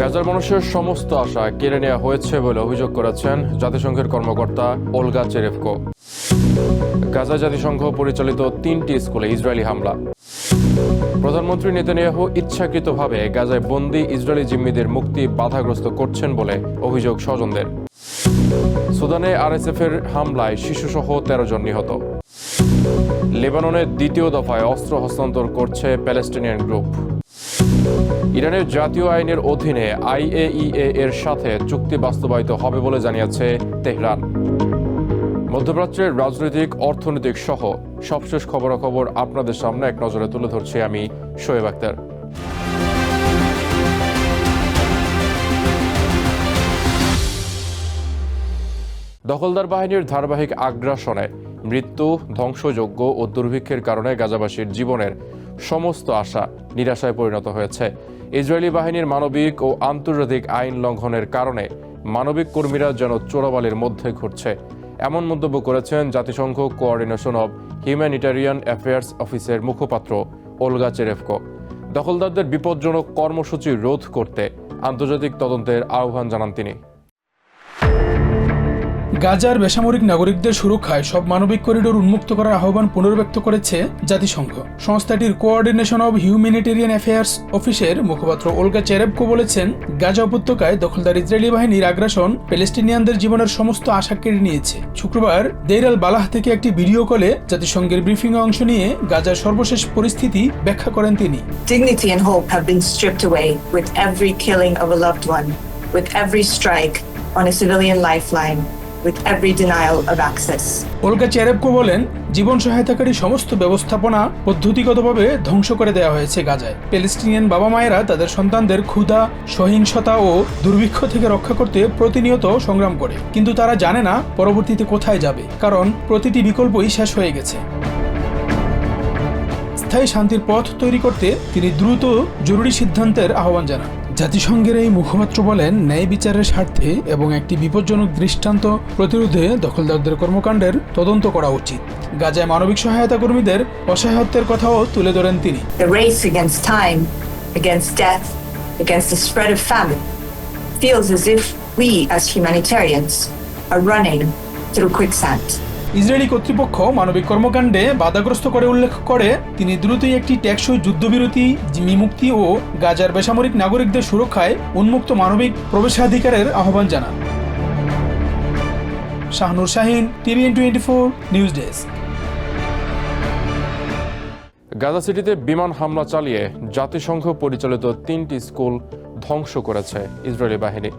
গাজার মানুষের সমস্ত আশা কেড়ে নেওয়া হয়েছে বলে অভিযোগ করেছেন জাতিসংঘের কর্মকর্তা ওলগা চেরেফকো। গাজা জাতিসংঘ পরিচালিত তিনটি স্কুলে ইসরায়েলি হামলা। প্রধানমন্ত্রী নেতানিয়াহু ইচ্ছাকৃতভাবে গাজায় বন্দি ইসরায়েলি জিম্মিদের মুক্তি বাধাগ্রস্ত করছেন বলে অভিযোগ স্বজনদের। সুদানে আরএসএফ এর হামলায় শিশুসহ তেরো জন নিহত। লেবাননের দ্বিতীয় দফায় অস্ত্র হস্তান্তর করছে প্যালেস্টিনিয়ান গ্রুপ। ইরানের জাতীয় আইনের অধীনে আইএইএ এর সাথে চুক্তি বাস্তবায়িত হবে বলে জানিয়েছে তেহরান। মধ্যপ্রাচ্যের রাজনৈতিক, অর্থনৈতিক সহ সবশেষ খবরাখবর আপনাদের সামনে এক নজরে তুলে ধরছি আমি শোয়েব আক্তার। দখলদার বাহিনীর ধারাবাহিক আগ্রাসনে মৃত্যু ধ্বংসযোগ্য ও দুর্ভিক্ষের কারণে গাজাবাসীর জীবনের সমস্ত আশা নিরাশায় পরিণত হয়েছে। ইসরায়েলি বাহিনীর মানবিক ও আন্তর্জাতিক আইন লঙ্ঘনের কারণে মানবিক কর্মীরা যেন চোরাবালির মধ্যে ঘুরছে। এমন মন্তব্য করেছেন জাতিসংঘ কোঅর্ডিনেশন অব হিউম্যানিটারিয়ান অ্যাফেয়ার্স অফিসের মুখপাত্র ওলগা চেরেফকো। দখলদারদের বিপজ্জনক কর্মসূচি রোধ করতে আন্তর্জাতিক তদন্তের আহ্বান জানান তিনি। গাজার বেসামরিক নাগরিকদের সুরক্ষায় সব মানবিক করিডোর উন্মুক্ত করার আহ্বান পুনর্ব্যক্ত করেছে জাতিসংঘ। সংস্থাটির কোঅর্ডিনেশন অব হিউম্যানিটেরিয়ান অ্যাফেয়ার্স অফিসের মুখপাত্র ওলগা চেরেবকো বলেছেন গাজা উপত্যকায় দখলদার ইসরায়েলি বাহিনীর আগ্রাসন প্যালেস্টিনিয়ানদের জীবনের সমস্ত আশা কেড়ে নিয়েছে। শুক্রবার দেইরাল বালাহ থেকে একটি ভিডিও কলে জাতিসংঘের ব্রিফিংয়ে অংশ নিয়ে গাজার সর্বশেষ পরিস্থিতি ব্যাখ্যা করেন তিনি। Dignity and hope have been stripped away with every killing of a loved one, with every strike on a civilian lifeline, with every denial of access. Olga Cherevko বলেন, জীবন সহায়তাকারী সমস্ত ব্যবস্থাপনা পদ্ধতিগতভাবে ধ্বংস করে দেওয়া হয়েছে গাজায়। প্যালেস্টিনিয়ান বাবা মায়েরা তাদের সন্তানদের ক্ষুধা, সহিংসতা ও দুর্ভিক্ষ থেকে রক্ষা করতে প্রতিনিয়ত সংগ্রাম করে। কিন্তু তারা জানে না পরবর্তীতে কোথায় যাবে, কারণ প্রতিটি বিকল্পই শেষ হয়ে গেছে। স্থায়ী শান্তির পথ তৈরি করতে তিনি দ্রুত জরুরি সিদ্ধান্তের আহ্বান জানান। জাতিসংঘের এই মুখপাত্র বলেন, ন্যায় বিচারের স্বার্থে এবং একটি বিপজ্জনক দৃষ্টান্ত প্রতিরোধে দখলদারদের কর্মকাণ্ডের তদন্ত করা উচিত। গাজায় মানবিক সহায়তা কর্মীদের অসহায়ত্বের কথাও তুলে ধরেন তিনি। Against the spread of famine feels as if we, as humanitarians, are running through quicksand. Israeli কর্তৃপক্ষ মানবিক কর্মকাণ্ডে বাধাগ্রস্ত করে উল্লেখ করে, তিনি দ্রুতই একটি টেকসই যুদ্ধবিরতি, জিম্মি মুক্তি ও গাজার বেসামরিক নাগরিকদের সুরক্ষায় উন্মুক্ত মানবিক প্রবেশাধিকারের আহ্বান জানান। Shahnur Shahin, TVN twenty four news desk. Gaza সিটিতে বিমান হামলা চালিয়ে জাতিসংঘ পরিচালিত তিনটি স্কুল ধ্বংস করেছে ইসরায়েলি বাহিনী।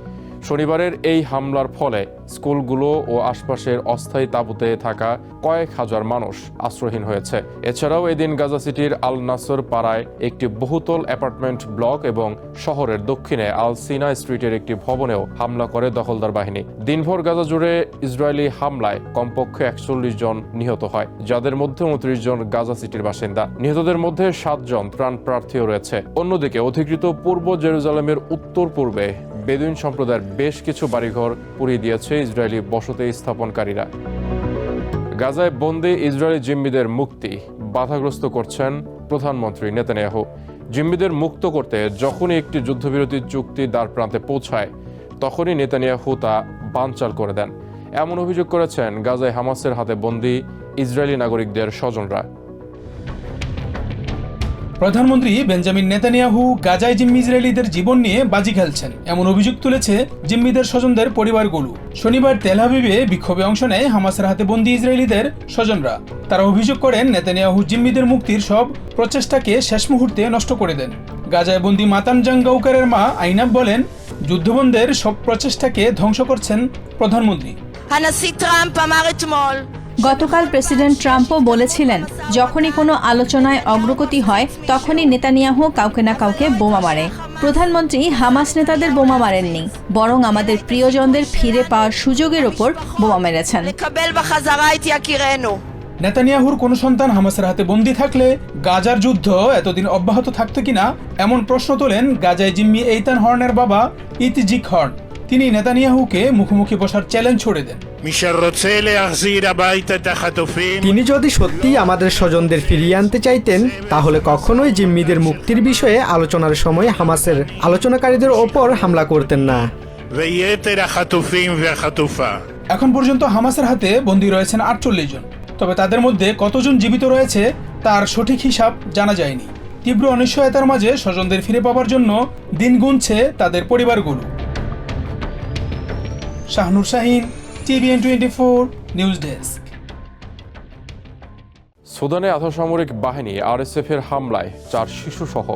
শনিবারের এই হামলার ফলে স্কুলগুলো ও আশপাশের অস্থায়ী তাঁবুতে থাকা কয়েক হাজার মানুষ আশ্রয়হীন হয়েছে। এছাড়াও এদিন গাজা সিটির আল নাসর পাড়ায় একটি বহুতল অ্যাপার্টমেন্ট ব্লক এবং শহরের দক্ষিণে আল সিনা স্ট্রিটের একটি ভবনেও হামলা করে দখলদার বাহিনী। দিনভর গাজা জুড়ে ইসরায়েলি হামলায় কমপক্ষে একচল্লিশ জন নিহত হয়, যাদের মধ্যে উনত্রিশ জন গাজা সিটির বাসিন্দা। নিহতদের মধ্যে সাতজন ত্রাণ প্রার্থীও রয়েছে। অন্যদিকে অধিকৃত পূর্ব জেরুজালেমের উত্তর পূর্বে বেদুইন সম্প্রদায়ের বেশ কিছু বাড়িঘর পুড়িয়ে দিয়েছে ইসরায়েলি বসতি স্থাপনকারীরা। গাজায় বন্দি ইসরায়েলি জিম্মিদের মুক্তি বাধাগ্রস্ত করছেন প্রধানমন্ত্রী নেতানিয়াহু। জিম্মিদের মুক্ত করতে যখনই একটি যুদ্ধবিরতি চুক্তি দ্বার প্রান্তে পৌঁছায়, তখনই নেতানিয়াহু তা বানচাল করে দেন। এমন অভিযোগ করেছেন গাজায় হামাসের হাতে বন্দি ইসরায়েলি নাগরিকদের স্বজনরা। প্রধানমন্ত্রী বেঞ্জামিন নেতানিয়াহু গাজায় জিম্মি ইসরায়েলিদের জীবন নিয়ে বাজি খেলছেন এমন অভিযোগ তুলেছে জিম্মিদের স্বজনদের পরিবারগুলো শনিবার তেলহাবিবে বিক্ষোভে অংশ নেয় হামাসের হাতে বন্দি ইসরায়েলিদের স্বজনরা তারা অভিযোগ করেন নেতানিয়াহু জিম্মিদের মুক্তির সব প্রচেষ্টাকে শেষ মুহূর্তে নষ্ট করে দেন গাজায় বন্দি মাতান জাঙ্গাউকারের মা আইনাব বলেন যুদ্ধবন্ধের সব প্রচেষ্টাকে ধ্বংস করছেন প্রধানমন্ত্রী הנשיא טראמפ אמר אתמול গতকাল প্রেসিডেন্ট ট্রাম্পও বলেছিলেন যখনই কোনো আলোচনায় অগ্রগতি হয় তখনই নেতানিয়াহু কাউকে না কাউকে বোমা মারে। প্রধানমন্ত্রী হামাস নেতাদের বোমা মারেননি বরং আমাদের প্রিয়জনদের ফিরে পাওয়ার সুযোগের ওপর বোমা মেরেছেন। নেতানিয়াহুর কোন সন্তান হামাসের হাতে বন্দি থাকলে গাজার যুদ্ধ এতদিন অব্যাহত থাকতো কিনা এমন প্রশ্ন তোলেন গাজায় জিম্মি এইতান হর্নের বাবা ইতিজিক হর্ন। তিনি নেতানিয়াহুকে মুখোমুখি বসার চ্যালেঞ্জ ছড়ে দেন। তিনি যদি সত্যি আমাদের স্বজনদের ফিরিয়ে আনতে চাইতেন তাহলে কখনোই জিম্মিদের মুক্তির বিষয়ে আলোচনার সময় হামাসের আলোচনাকারীদের ওপর হামলা করতেন না। এখন পর্যন্ত হামাসের হাতে বন্দী রয়েছেন আটচল্লিশ জন। তবে তাদের মধ্যে কতজন জীবিত রয়েছে তার সঠিক হিসাব জানা যায়নি। তীব্র অনিশ্চয়তার মাঝে স্বজনদের ফিরে পাওয়ার জন্য দিন গুনছে তাদের পরিবারগুলো। Shahnur Shahin TVN twenty four news desk. সুদানে আধাসামরিক বাহিনী আরএসএফ এর হামলায় চার শিশুসহ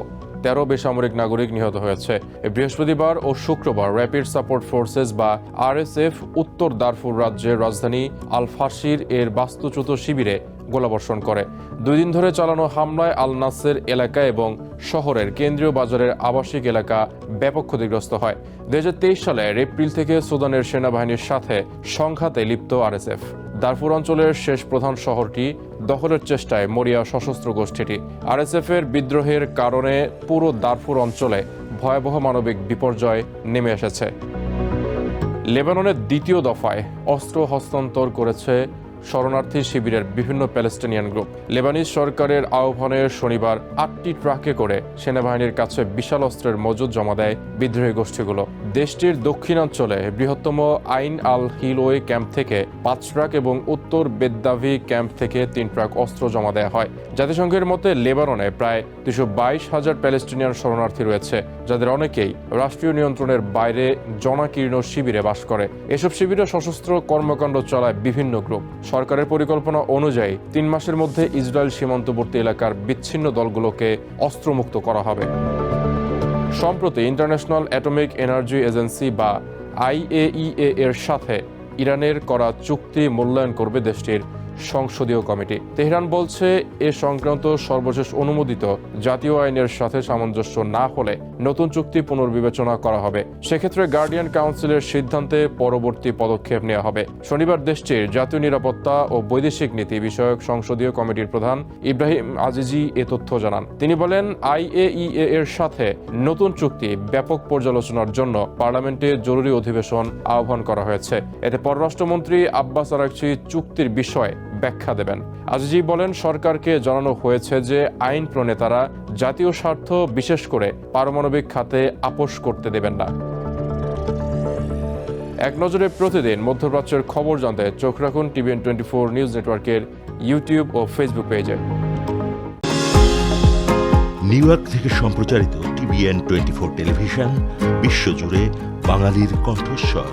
তেরো বেসামরিক নাগরিক নিহত হয়েছে। বৃহস্পতিবার ও শুক্রবার র্যাপিড সাপোর্ট ফোর্সেস বা আরএসএফ উত্তর দারফুর রাজ্যের রাজধানী আলফাসির এর বাস্তুচ্যুত শিবিরে গোলাবর্ষণ করে। দুই দিন ধরে চালানো হামলায় আল নাসের এলাকা এবং শহরের কেন্দ্রীয় বাজারের আবাসিক এলাকা ব্যাপক ক্ষতিগ্রস্ত হয়। দুই সালের এপ্রিল থেকে সুদানের সেনাবাহিনীর সাথে সংঘাতে লিপ্ত আরএসএফ। দারফুর অঞ্চলের শেষ প্রধান শহরটি দখলের চেষ্টায় মরিয়া সশস্ত্র গোষ্ঠীটি। আরএসএফ এর বিদ্রোহের কারণে পুরো দারফুর অঞ্চলে ভয়াবহ মানবিক বিপর্যয় নেমে এসেছে। লেবাননের দ্বিতীয় দফায় অস্ত্র হস্তান্তর করেছে শরণার্থী শিবিরের বিভিন্ন প্যালেস্টিনিয়ান গ্রুপ। লেবানিজ সরকারের আহ্বানে শনিবার আটটি ট্রাকে করে সেনাবাহিনীর কাছে বিশাল অস্ত্রের মজুদ জমা দেয় বিদ্রোহী গোষ্ঠীগুলো। দেশটির দক্ষিণাঞ্চলে বৃহত্তম আইন আল হিলওয়ে ক্যাম্প থেকে পাঁচ ট্রাক এবং উত্তর বেদ্দাভি ক্যাম্প থেকে তিন ট্রাক অস্ত্র জমা দেওয়া হয়। জাতিসংঘের মতে লেবাননে প্রায় দুশো বাইশ হাজার প্যালেস্টিনিয়ান শরণার্থী রয়েছে, যাদের অনেকেই রাষ্ট্রীয় নিয়ন্ত্রণের বাইরে জনাকীর্ণ শিবিরে বাস করে। এসব শিবিরে সশস্ত্র কর্মকাণ্ড চালায় বিভিন্ন গ্রুপ। সরকারের পরিকল্পনা অনুযায়ী তিন মাসের মধ্যে ইসরায়েল সীমান্তবর্তী এলাকার বিচ্ছিন্ন দলগুলোকে অস্ত্রমুক্ত করা হবে। সম্প্রতি ইন্টারন্যাশনাল অ্যাটমিক এনার্জি এজেন্সি বা আইএইএ এর সাথে ইরানের করা চুক্তি মূল্যায়ন করবে দেশটির সংসদীয় কমিটি। তেহরান বলছে, এ সংক্রান্ত সর্বশেষ অনুমোদিত জাতীয় আইনের সাথে সামঞ্জস্য না হলে নতুন চুক্তি পুনর্বিবেচনা করা হবে। সেক্ষেত্রে গার্ডিয়ান কাউন্সিলের সিদ্ধান্তে পরবর্তী পদক্ষেপ নেওয়া হবে। শনিবার দেশটির জাতীয় নিরাপত্তা ও বৈদেশিক নীতি বিষয়ক সংসদীয় কমিটির প্রধান ইব্রাহিম আজিজি এ তথ্য জানান। তিনি বলেন, আইএইএ এর সাথে নতুন চুক্তি ব্যাপক পর্যালোচনার জন্য পার্লামেন্টে জরুরি অধিবেশন আহ্বান করা হয়েছে। এতে পররাষ্ট্রমন্ত্রী আব্বাস আরাকচি চুক্তির বিষয়ে ব্যাখ্যা দেবেন। আজিজি বলেন, সরকারকে জানানো হয়েছে যে আইন প্রণেতারা জাতীয় স্বার্থ বিশেষ করে পারমাণবিক খাতে আপোষ করতে দেবেন না। এক নজরে প্রতিদিন মধ্যপ্রাচ্যের খবর জানতে চোখ রাখুন টিভিএন টোয়েন্টি ফোর নিউজ নেটওয়ার্কের ইউটিউব ও ফেসবুক পেজে। নিউ ইয়র্ক থেকে সম্প্রচারিত টিভিএন টোয়েন্টি ফোর টেলিভিশন, বিশ্বজুড়ে বাঙালির কণ্ঠস্বর।